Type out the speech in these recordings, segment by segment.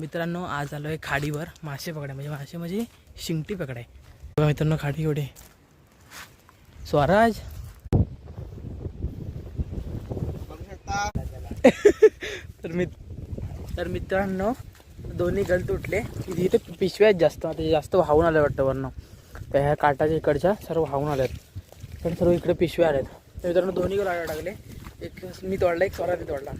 मित्रांनो आज आलो आहे खाडीवर. मासे पकडाय म्हणजे मासे म्हणजे शिंगटी पकडाय. बघा मित्रांनो खाडी एवढे. स्वराज? तर मित तर मित्रांनो दोन्ही गल तुटले. इथे इथे पिशव्या आहेत जास्त आता जास्त वाहून आल्या वाटतं वरनं. त्या ह्या काटाच्या इकडच्या सर्व वाहून आल्यात. पण सर्व इकडे पिशव्या आल्यात. तर मित्रांनो दोन्ही गल टाकले एक मी तोडला एक स्वराज तोडला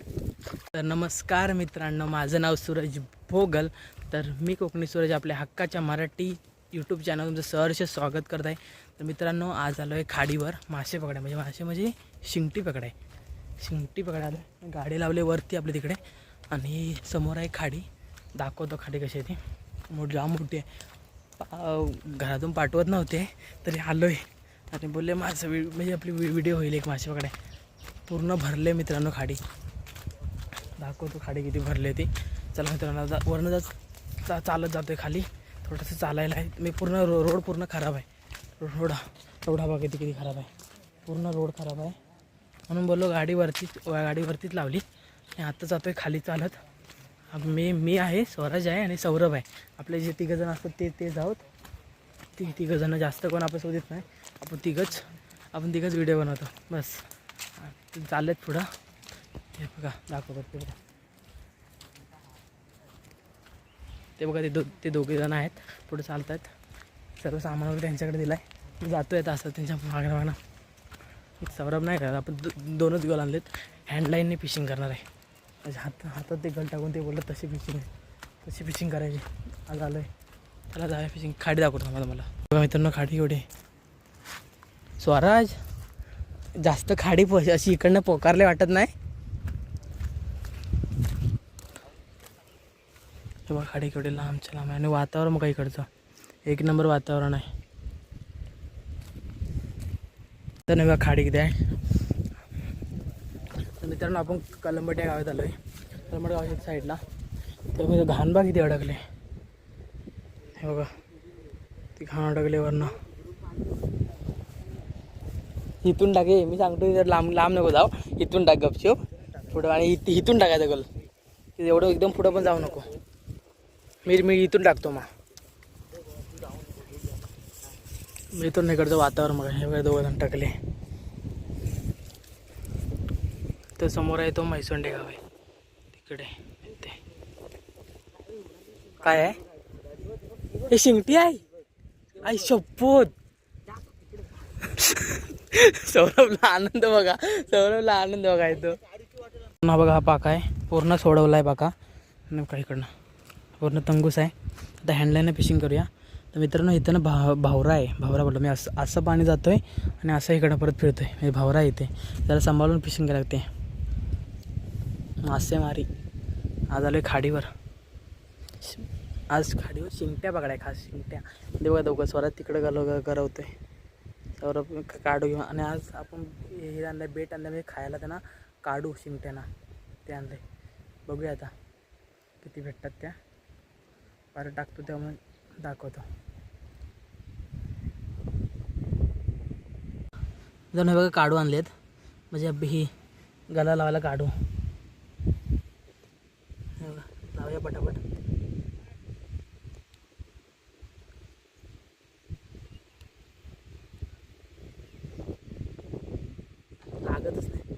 तर नमस्कार मित्रांनो माझं नाव सूरज भोगल. तर मी कोकणी सूरज आपल्या हक्काच्या मराठी यूट्यूब चॅनल तुमचं सहर्ष स्वागत करत आहे. तर मित्रांनो आज आलो आहे खाडीवर मासे पकडाय म्हणजे मासे म्हणजे शिंगटी पकडाय. शिंगटी पकडायला. गाडी लावले वरती आपल्या तिकडे. आणि समोर आहे खाडी. दाखवतो खाडी कशी आहे ती. मोठ जाम मोठी आहे. पा- घरातून पाठवत नव्हते तरी आलो आहे आणि बोलले माझं वि म्हणजे आपली व्हिडिओ होईल एक मासे पकडाय. पूर्ण भरले मित्रांनो खाडी. दाखवतो खाडी किती भरली ती. चला मित्रांनो जा वरनं जा चा चालत जातो आहे खाली. थोडंसं चालायला आहे. मी पूर्ण रो रोड पूर्ण खराब आहे. रोड एवढा बघा किती किती खराब आहे. पूर्ण रोड खराब आहे. म्हणून बोललो गाडीवरतीच गाडीवरतीच लावली. आणि आता जातो आहे खाली चालत. मी मी आहे स्वराज आहे आणि सौरभ आहे. आपले जे तिघंजण असतात ते ते जाऊत. ती तिघंजणं जास्त कोण आपल्यासोबत येत नाही. आपण तिघंच आपण तिघंच व्हिडिओ बनवतो. बस. चालत चाललेत पुढं. हे बघा दाखवतात ते बघा. ते बघा ते दो ते दोघे जण आहेत पुढे चालत आहेत सर्व सामान वगैरे त्यांच्याकडे दिलं आहे जातो आहे असं त्यांच्या मागणं मागणं. सौरभ नाही करत आपण दो दोनच गल आणलेत. हँडलाईनने फिशिंग करणार आहे. माझ्या हात हातात ते गल टाकून ते बोललं तशी फिशिंग तशी फिशिंग करायची. आज आलं आहे त्याला जाऊया फिशिंग खाडी दाखवतो आम्हाला मला बघा मित्रांनो खाडी एवढी स्वराज जास्त खाडी प अशी इकडनं पोकारले वाटत नाही. हे बघा खाडी केवढी लांबच्या लांब आहे आणि वातावरण बघा इकडचं. एक नंबर वातावरण आहे. तर नाही बघा खाडी किती आहे. तर मित्रांनो आपण कलंबट या गावात आलो आहे कलंबट गावाच्या साईडला. ते घाणबाग किती अडकले. हे बघा ती घाण अडकले वरनं इथून टाके मी सांगतो जर लांब लांब नको जाऊ. इथून टाक गपचूप. पुढं आणि इथून टाकायचं गल. एवढं एकदम पुढं पण जाऊ नको. मी मी इथून टाकतो मग मी इथून इकडचं वातावरण बघा हे वेळ दोघं जण टाकले. तर समोर आहे तो म्हैसोंडे गाव आहे. तिकडे ते. काय आहे? हे शिंगटी आहे? आई शपथ सौरभला आनंद बघा सौरभला आनंद बघा येतो हा बघा हा पाका आहे. पूर्ण सोडवला आहे पाका. आणि इकडनं. पूर्ण तंगूस आहे. आता हँडलाईननं फिशिंग करूया. तर मित्रांनो इथं ना भा भावरा आहे. भावरा बोलतो मी असं असं पाणी जातो आहे आणि असं इकडं परत फिरतो आहे म्हणजे भावरा येते त्याला सांभाळून फिशिंग करायला लागते. मासेमारी. आज आलो आहे खाडीवर. आज खाडीवर शिंगट्या पकडाय खास शिंगट्या देवा दोघं? स्वरात तिकडं गलो आहे सौरभ काढू घेऊन. आणि आज आपण हे आणलं बेट आणलं म्हणजे खायला त्यांना काढू शिंगट्यांना ते आणलं बघूया आता. किती भेटतात त्या. पार टाकतो त्यामुळे दाखवतो. जण हे बघा काढू आणलेत. म्हणजे अब ही गला लावायला काढू. लावूया पटापट लागतच नाही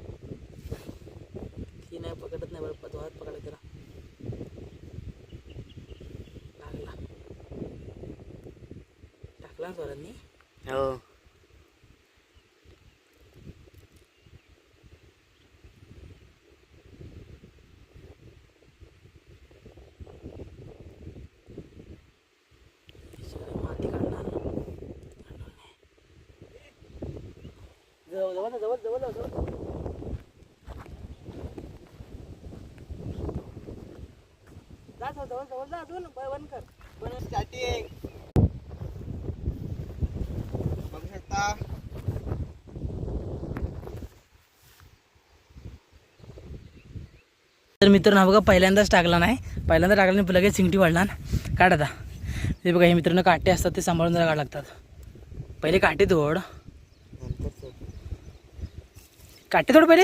ही नाही पकडत नाही बरं जोरात पकडा त्याला लागला टाकला ना जोरांनी हो. जवळ जवळ जवळ जवळ जा जवळ जवळ जा अजून. बंद कर. पण स्टार्टिंग शकता तर मित्रांनो हा बघा पहिल्यांदाच टाकला नाही. पहिल्यांदा टाकला नाही लगेच सिंगटी वाढला ना. काढ आता. ते बघा हे मित्रांनो काटे असतात ते सांभाळून जरा काढ लागतात. पहिले काटे तोड. नंतर काटे तोड पहिले.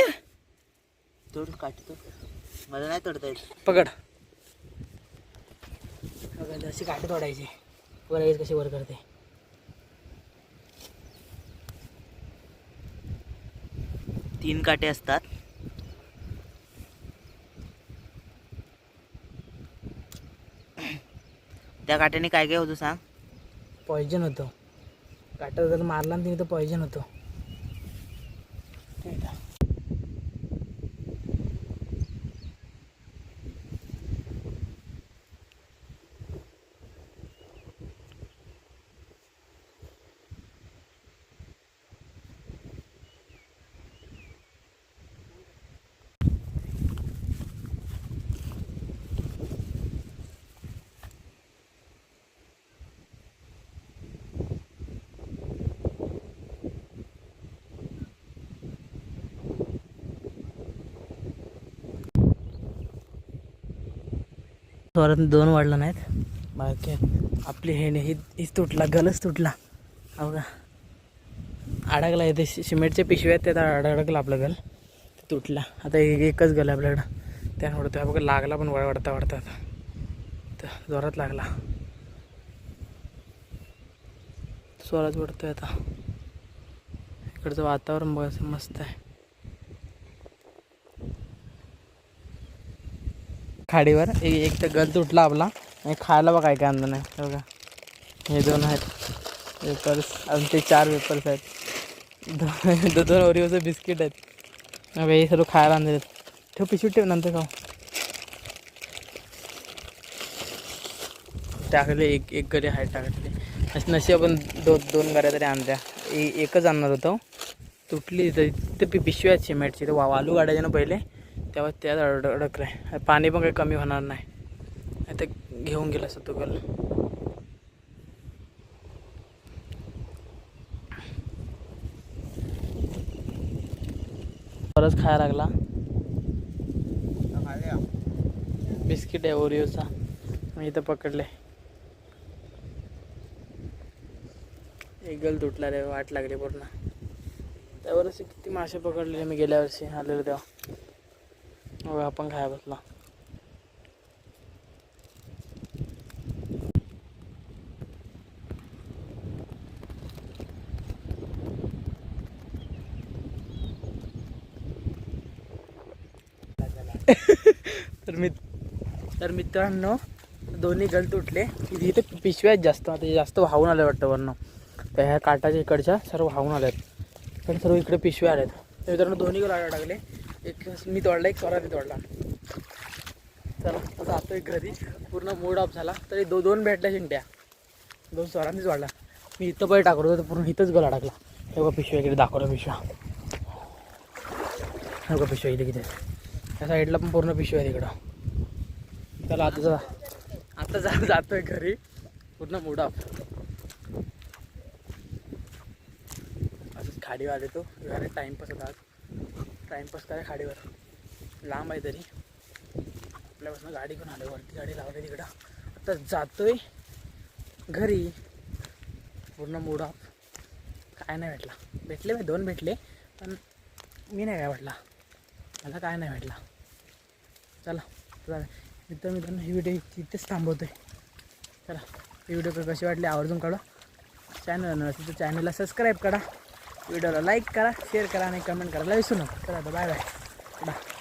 तोड काटतो मला नाही तोडता येत. पकड. बघा अशी काठी तोडायची. वर कशी वर करते. तीन काटे असतात. त्या काट्याने काय काय होतं सांग? पॉयझन होतं. काटा जर मारला ना तिने तर पॉयझन होतं. स्वरात दोन वाढला नाहीत. बाकी आपली हे नाही हीच तुटला गलच तुटला. हो का? अडकला इथे सिमेंटच्या पिशव्या आहेत त्यात अडकला आपला गल. तुटला. आता एक एकच गल आहे आपल्याकडं. त्यामुळे तो बघा लागला पण वाढता वाढता आता. तर जोरात लागला. स्वरात वाढतोय आता. इकडचं वातावरण बघा मस्त आहे. खाडीवर. एक एक तर गल तुटला आपला. आणि खायला बघा काय काय नाही. हे बघा. हे दोन आहेत. पेपर्स. आणि ते चार पेपर्स आहेत. दोन दो- दोन ओरिओचं बिस्किट आहेत. अबे हे सर्व खायला आणले ठेव पिशवी ठेव नंतर खाऊ. टाकले एक एक गरी आहेत टाकले. अशी नशी आपण दो दोन गऱ्या तरी आणल्या. ए- एकच आणणार होतो. तुटली तर ते पिशवी आहेत सिमेंटची तर वा वालू काढायचे ना पहिले. तेव्हा त्यात अड अडकलं आहे पाणी पण काही कमी होणार नाही. ते घेऊन गेला असं तो गल. परत खायला लागला. बिस्किट आहे ओरिओचा. मी इथं पकडले. एक गल तुटला रे वाट लागली पूर्ण. त्यावरच किती मासे पकडलेले मी गेल्या वर्षी आलेलो तेव्हा. हो आपण खाया बसला. तर मी तर मित्रांनो दोन्ही गल तुटले. इथे पिशव्या आहेत जास्त आता जास्त वाहून आले वाटतं वरनं. तर ह्या काटाच्या इकडच्या सर्व वाहून आल्यात पण सर्व इकडे पिशव्या आल्यात तर मित्रांनो दोन्ही गल टाकले एक मी तोडला एक स्वराने तोडला चला आता जातोय घरी. पूर्ण मूड ऑफ झाला. तरी दो दोन भेटल्या शिंट्या. दोन स्वरांनीच वाढला मी इथं पहिले टाकलो होतो तर पूर्ण इथंच गला टाकला हे बघा पिशव्या इकडे दाखवलं पिशव्या. हे बघा पिशव्या इथे किती त्या साईडला पण पूर्ण पिशव्या आहे तिकडं चला आता जा. आता जा जातोय घरी. पूर्ण मूड ऑफ असंच खाडी आले तो घरी टाईमपास होता आज. टाईमपास करा खाडीवर. लांब आहे तरी. आपल्यापासून गाडी घेऊन आलो वरती. गाडी लावली तिकडं. आता जातोय घरी. पूर्ण मूड ऑफ काय नाही भेटला. भेटले मी दोन भेटले पण मी नाही काय भेटला मला काय नाही भेटला. चला चला मित्र मित्रांनो ही व्हिडिओ तिथेच थांबवतो आहे चला ही व्हिडिओ कशी वाटली आवर्जून काढा चॅनल नसेल तर चॅनलला सबस्क्राईब करा. व्हिडिओला लाईक करा शेअर करा आणि कमेंट करायला विसरू नका चला बाय. बाय.